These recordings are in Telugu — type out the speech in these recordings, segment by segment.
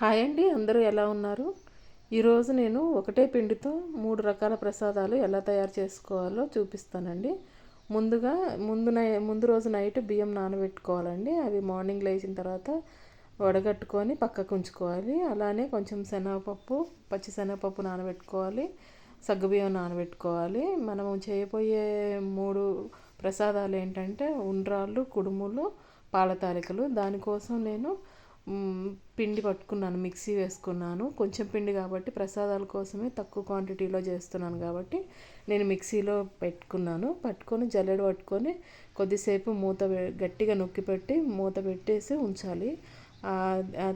హాయ్ అండి అందరూ ఎలా ఉన్నారు? ఈరోజు నేను ఒకటే పిండితో మూడు రకాల ప్రసాదాలు ఎలా తయారు చేసుకోవాలో చూపిస్తానండి. ముందుగా ముందు నై ముందు రోజు నైట్ బియ్యం నానబెట్టుకోవాలండి. అవి మార్నింగ్ లేచిన తర్వాత వడగట్టుకొని పక్కకు ఉంచుకోవాలి. అలానే కొంచెం శనగపప్పు పచ్చి శనగపప్పు నానబెట్టుకోవాలి. సగ్గుబియ్యం నానబెట్టుకోవాలి. మనము చేయబోయే మూడు ప్రసాదాలు ఏంటంటే ఉండ్రాళ్ళు కుడుములు పాల తాలికలు. దానికోసం నేను పిండి పట్టుకున్నాను మిక్సీ వేసుకున్నాను. కొంచెం పిండి కాబట్టి ప్రసాదాల కోసమే తక్కువ క్వాంటిటీలో చేస్తున్నాను కాబట్టి నేను మిక్సీలో పెట్టుకున్నాను. పట్టుకొని జల్లెడ పట్టుకొని కొద్దిసేపు మూత గట్టిగా నొక్కి పెట్టి మూత పెట్టేసి ఉంచాలి.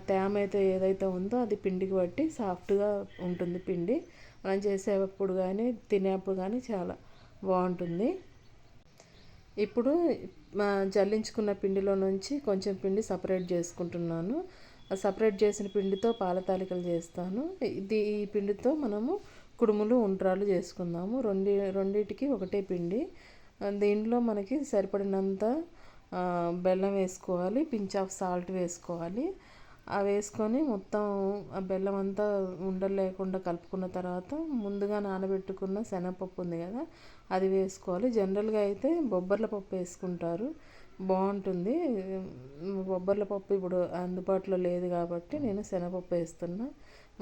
తేమ అయితే ఏదైతే ఉందో అది పిండికి బట్టి సాఫ్ట్గా ఉంటుంది పిండి. మనం చేసేటప్పుడు కానీ తినేప్పుడు కానీ చాలా బాగుంటుంది. ఇప్పుడు జల్లించుకున్న పిండిలో నుంచి కొంచెం పిండి సపరేట్ చేసుకుంటున్నాను. సపరేట్ చేసిన పిండితో పాల తాలికలు చేస్తాను. ఇది ఈ పిండితో మనము కుడుములు ఉండ్రాలు చేసుకుందాము. రెండు రెండింటికి ఒకటే పిండి. దీనిలో మనకి సరిపడినంత బెల్లం వేసుకోవాలి. పించ్ ఆఫ్ సాల్ట్ వేసుకోవాలి. అవి వేసుకొని మొత్తం ఆ బెల్లం అంతా ఉండలు లేకుండా కలుపుకున్న తర్వాత ముందుగా నానబెట్టుకున్న శనగపప్పు ఉంది కదా అది వేసుకోవాలి. జనరల్గా అయితే బొబ్బర్ల పప్పు వేసుకుంటారు. బాగుంటుంది. బొబ్బర్ల పప్పు ఇప్పుడు అందుబాటులో లేదు కాబట్టి నేను శనగపప్పు వేస్తున్నా.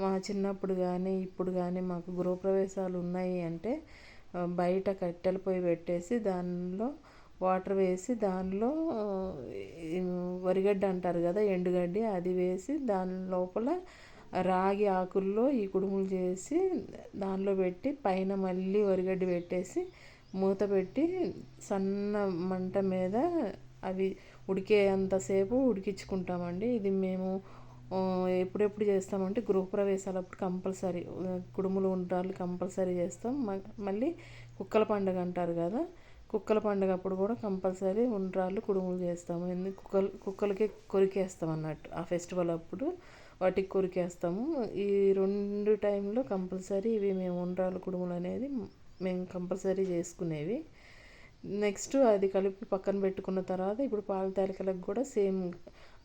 మా చిన్నప్పుడు కానీ ఇప్పుడు కానీ మాకు గృహప్రవేశాలు ఉన్నాయి అంటే బయట కట్టెల పొయ్యి పెట్టేసి దానిలో వాటర్ వేసి దానిలో వరిగడ్డ అంటారు కదా ఎండుగడ్డి అది వేసి దాని లోపల రాగి ఆకుల్లో ఈ కుడుములు చేసి దానిలో పెట్టి పైన మళ్ళీ వరిగడ్డి పెట్టేసి మూత పెట్టి సన్న మంట మీద అవి ఉడికే అంతసేపు ఉడికించుకుంటామండి. ఇది మేము ఎప్పుడెప్పుడు చేస్తామంటే గృహప్రవేశాలప్పుడు కంపల్సరీ కుడుములు ఉంటారు కంపల్సరీ చేస్తాం. మళ్ళీ కుక్కల పండుగ అంటారు కదా కుక్కల పండుగ అప్పుడు కూడా కంపల్సరీ ఉండ్రాళ్ళు కుడుములు చేస్తాము. ఎందుకు కుక్కలు కుక్కలకి కొరికేస్తాం అన్నట్టు ఆ ఫెస్టివల్ అప్పుడు. వాటికి కొరికేస్తాము. ఈ రెండు టైంలో కంపల్సరీ ఇవి మేము ఉండ్రాలు కుడుములు అనేది మేము కంపల్సరీ చేసుకునేవి. నెక్స్ట్ అది కలిపి పక్కన పెట్టుకున్న తర్వాత ఇప్పుడు పాల తాలికలకు కూడా సేమ్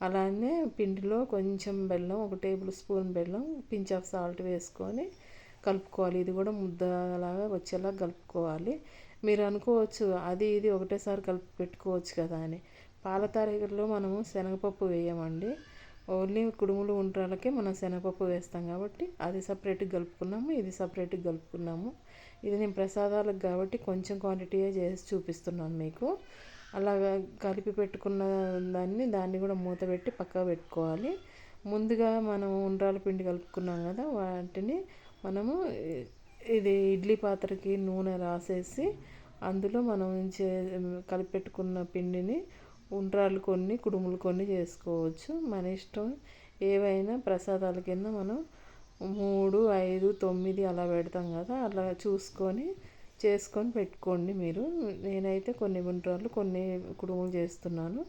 అలానే పిండిలో కొంచెం బెల్లం ఒక టేబుల్ స్పూన్ బెల్లం పించ్ ఆఫ్ సాల్ట్ వేసుకొని కలుపుకోవాలి. ఇది కూడా ముద్దలాగా వచ్చేలా కలుపుకోవాలి. మీరు అనుకోవచ్చు అది ఇది ఒకటేసారి కలిపి పెట్టుకోవచ్చు కదా అని. పాల తాలికల్లో మనము శనగపప్పు వేయమండి. ఓన్లీ కుడుములు ఉండ్రాలకే మనం శనగపప్పు వేస్తాం కాబట్టి అది సపరేట్గా కలుపుకున్నాము ఇది సపరేట్గా కలుపుకున్నాము. ఇది నేను ప్రసాదాలకు కాబట్టి కొంచెం క్వాంటిటీయే చేసి చూపిస్తున్నాను మీకు. అలాగా కలిపి పెట్టుకున్న దాన్ని దాన్ని కూడా మూత పెట్టి పక్కకు పెట్టుకోవాలి. ముందుగా మనం ఉండ్రాల పిండి కలుపుకున్నాం కదా వాటిని మనము ఇది ఇడ్లీ పాత్రకి నూనె రాసేసి అందులో మనం చే కలిపెట్టుకున్న పిండిని ఉండ్రాలు కొన్ని కుడుములు కొన్ని చేసుకోవచ్చు. మన ఇష్టం ఏవైనా ప్రసాదాల కింద మనం మూడు ఐదు తొమ్మిది అలా పెడతాం కదా అలా చూసుకొని చేసుకొని పెట్టుకోండి మీరు. నేనైతే కొన్ని ఉండ్రాలు కొన్ని కుడుములు చేస్తున్నాను.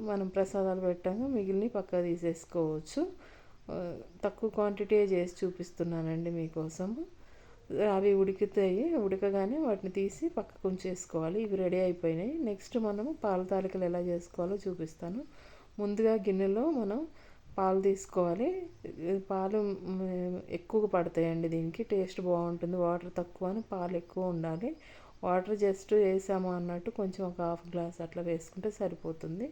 మనం ప్రసాదాలు పెట్టాక మిగిలిన పక్క తీసేసుకోవచ్చు. తక్కువ క్వాంటిటీ చేసి చూపిస్తున్నానండి మీకోసము. అవి ఉడికితాయి ఉడకగానే వాటిని తీసి పక్కకు ఉంచేసుకోవాలి. ఇవి రెడీ అయిపోయినాయి. నెక్స్ట్ మనము పాల తాలికలు ఎలా చేసుకోవాలో చూపిస్తాను. ముందుగా గిన్నెలో మనం పాలు తీసుకోవాలి. పాలు ఎక్కువ పడతాయండి దీనికి. టేస్ట్ బాగుంటుంది. వాటర్ తక్కువ అని పాలు ఎక్కువ ఉండాలి. వాటర్ జస్ట్ వేసాము అన్నట్టు కొంచెం ఒక హాఫ్ గ్లాస్ అట్లా వేసుకుంటే సరిపోతుంది.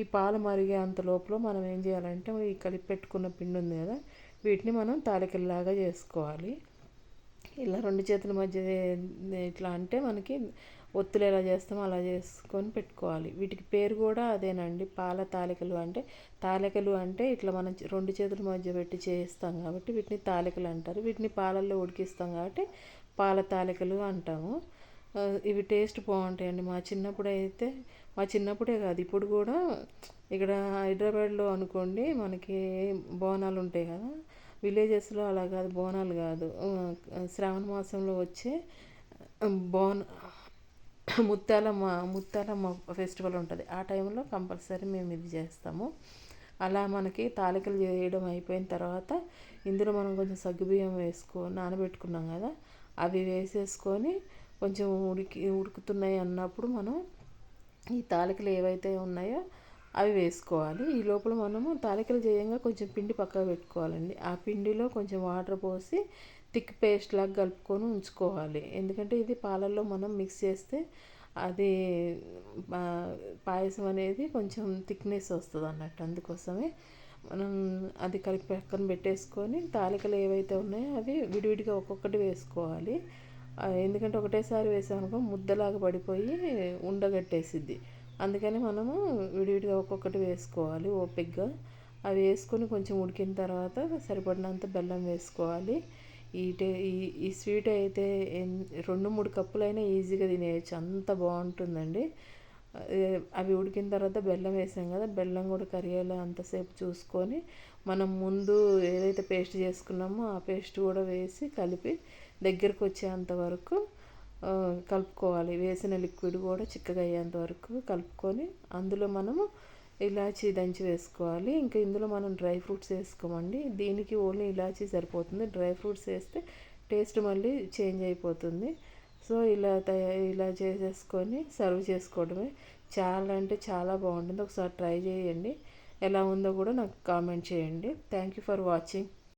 ఈ పాలు మరిగే అంత లోపల మనం ఏం చేయాలంటే ఈ కలిపి పెట్టుకున్న పిండి ఉంది కదా వీటిని మనం తాలికల్లాగా చేసుకోవాలి. ఇలా రెండు చేతుల మధ్య ఇట్లా అంటే మనకి ఒత్తులు ఎలా చేస్తామో అలా చేసుకొని పెట్టుకోవాలి. వీటికి పేరు కూడా అదేనండి పాల తాలికలు అంటే తాలికలు అంటే ఇట్లా మనం రెండు చేతుల మధ్య పెట్టి చేస్తాం కాబట్టి వీటిని తాలికలు అంటారు. వీటిని పాలల్లో ఉడికిస్తాం కాబట్టి పాల తాలికలు అంటాము. ఇవి టేస్ట్ బాగుంటాయండి. మా చిన్నప్పుడు అయితే మా చిన్నప్పుడే కాదు ఇప్పుడు కూడా ఇక్కడ హైదరాబాద్లో అనుకోండి మనకి బోనాలు ఉంటాయి కదా విలేజెస్లో అలా కాదు బోనాలు కాదు. శ్రావణ మాసంలో వచ్చే బోన ముత్యాలమ్మ ముత్యాలమ్మ ఫెస్టివల్ ఉంటుంది. ఆ టైంలో కంపల్సరీ మేము ఇది చేస్తాము. అలా మనకి తాలికలు చేయడం అయిపోయిన తర్వాత ఇందులో మనం కొంచెం సగ్గుబియ్యం వేసుకో నానబెట్టుకున్నాం కదా అవి వేసేసుకొని కొంచెం ఉడికి ఉడుకుతున్నాయి అన్నప్పుడు మనం ఈ తాలికలు ఏవైతే ఉన్నాయో అవి వేసుకోవాలి. ఈ లోపల మనము తాలికలు చేయంగా కొంచెం పిండి పక్కకు పెట్టుకోవాలండి. ఆ పిండిలో కొంచెం వాటర్ పోసి థిక్ పేస్ట్ లాగా కలుపుకొని ఉంచుకోవాలి. ఎందుకంటే ఇది పాలల్లో మనం మిక్స్ చేస్తే అది పాయసం అనేది కొంచెం థిక్నెస్ వస్తుంది అన్నట్టు. అందుకోసమే మనం అది కలిపి పక్కన పెట్టేసుకొని తాలికలు ఏవైతే ఉన్నాయో అవి విడివిడిగా ఒక్కొక్కటి వేసుకోవాలి. ఎందుకంటే ఒకటేసారి వేసామనుకో ముద్దలాగా పడిపోయి ఉండగట్టేసిద్ది. అందుకని మనము విడివిడిగా ఒక్కొక్కటి వేసుకోవాలి ఓపిక్గా అవి వేసుకొని కొంచెం ఉడికిన తర్వాత సరిపడినంత బెల్లం వేసుకోవాలి. ఈ టే ఈ ఈ స్వీట్ అయితే రెండు మూడు కప్పులైనా ఈజీగా తినేయచ్చు. అంత బాగుంటుందండి. అవి ఉడికిన తర్వాత బెల్లం వేసాం కదా బెల్లం కూడా కరిగేలా అంతసేపు చూసుకొని మనం ముందు ఏదైతే పేస్ట్ చేసుకున్నామో ఆ పేస్ట్ కూడా వేసి కలిపి దగ్గరకు వచ్చేంత వరకు కలుపుకోవాలి. వేసిన లిక్విడ్ కూడా చిక్కగా అయ్యేంత వరకు కలుపుకొని అందులో మనము ఇలాచీ దంచి వేసుకోవాలి. ఇంకా ఇందులో మనం డ్రై ఫ్రూట్స్ వేసుకోమండి. దీనికి ఓన్లీ ఇలాచీ సరిపోతుంది. డ్రై ఫ్రూట్స్ వేస్తే టేస్ట్ మళ్ళీ చేంజ్ అయిపోతుంది. సో ఇలా తయారు ఇలా చేసేసుకొని సర్వ్ చేసుకోవడమే. చాలా అంటే చాలా బాగుంటుంది. ఒకసారి ట్రై చేయండి. ఎలా ఉందో కూడా నాకు కామెంట్ చేయండి. Thank you for watching.